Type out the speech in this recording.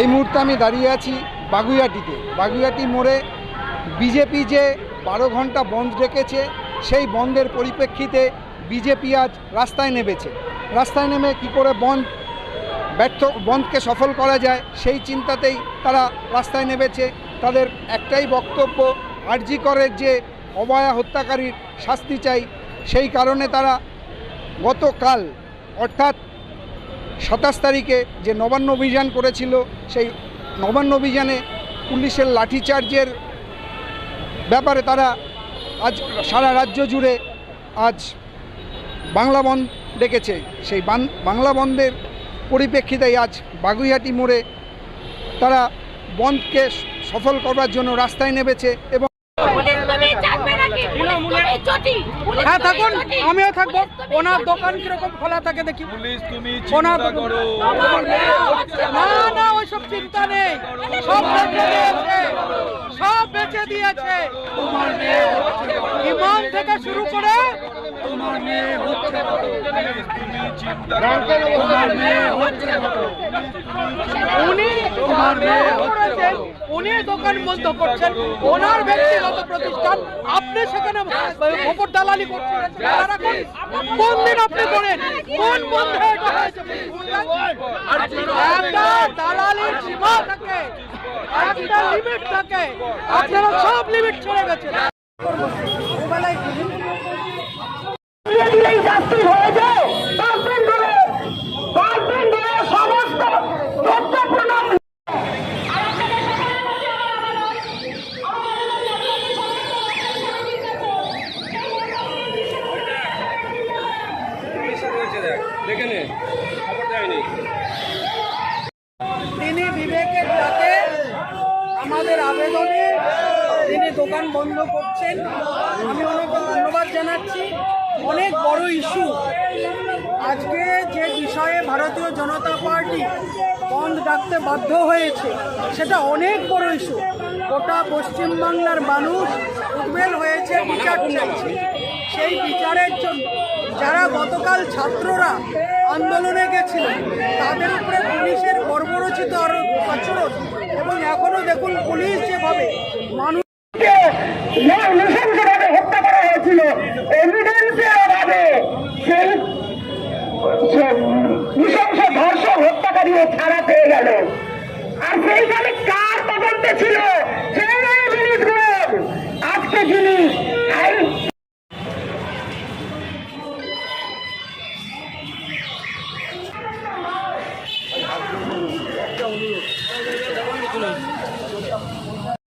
এই মুহূর্তে আমি দাঁড়িয়ে আছি বাগুইয়াটিতে। বাগুইয়াটি মোড়ে বিজেপি যে বারো ঘণ্টা বন্ধ ডেকেছে সেই বন্ধের পরিপ্রেক্ষিতে বিজেপি আজ রাস্তায় নেমেছে। রাস্তায় নেমে কি করে বন্ধ, ব্যর্থ, বন্ধকে সফল করা যায়, সেই চিন্তাতেই তারা রাস্তায় নেমেছে। তাদের একটাই বক্তব্য, আরজি করে যে অবয়া হত্যাকারীর শাস্তি চাই, সেই কারণে তারা গতকাল, অর্থাৎ সাতাশ তারিখে যে নবান্ন অভিযান করেছিল, সেই নবান্ন অভিযানে পুলিশের লাঠিচার্জের ব্যাপারে তারা আজ সারা রাজ্য জুড়ে আজ বাংলা বন্ধ ডেকেছে। সেই বাংলা বন্ধের পরিপ্রেক্ষিতেই আজ বাগুইহাটি মোড়ে তারা বন্ধকে সফল করবার জন্য রাস্তায় নেমেছে এবং পুলিশ তুমি থাকবে নাকি পুলিশ তুমি চটি পুলিশ হ্যাঁ থাকুন আমিও থাকব। ওনার দোকান কীরকম খোলা থাকে দেখি। ওনার না না ওইসব চিন্তা নেই। সব বেঁচে দিয়েছে। সব বেঁচে দিয়েছে। ইমাম থেকে শুরু করে উনি দোকান বন্ধ করেছেন উনি দোকান বন্ধ করছেন। ওনার ব্যক্তিগত প্রতিষ্ঠান আপনি সেখানে ভোট দালালি করছেন কোন- কোন দিন আপনি করেন কোন বন্ধে এটা হয়েছে একটা দালালির সীমা থাকে একটা লিমিট থাকে আপনারা সব লিমিট ছেড়ে গেছেন দেখে নে, খবর দেয়নি। তিনি বিবেকের ডাকে আমাদের আবেদনে তিনি দোকান বন্ধ করছেন। আমি ওনাকে ধন্যবাদ জানাচ্ছি। অনেক বড় ইস্যু। আজকে যে বিষয়ে ভারতীয় জনতা পার্টি বন্ধ ডাকতে বাধ্য হয়েছে, সেটা অনেক বড় ইস্যু। গোটা পশ্চিমবাংলার মানুষ উদ্বেল হয়েছে, বিচার সেই বিচারের জন্য যারা গতকাল ছাত্ররা আন্দোলনে গেছিলেন তাদের উপরে পুলিশের বর্বরচিত আচরণ এবং এখনও দেখুন পুলিশ যেভাবে মানুষ হত্যা করা হয়েছিল অভাবে গেল। আর সেইখানে কার তদন্তে ছিল? জিনিসগুলো। আজকে আইন Então, São Luís.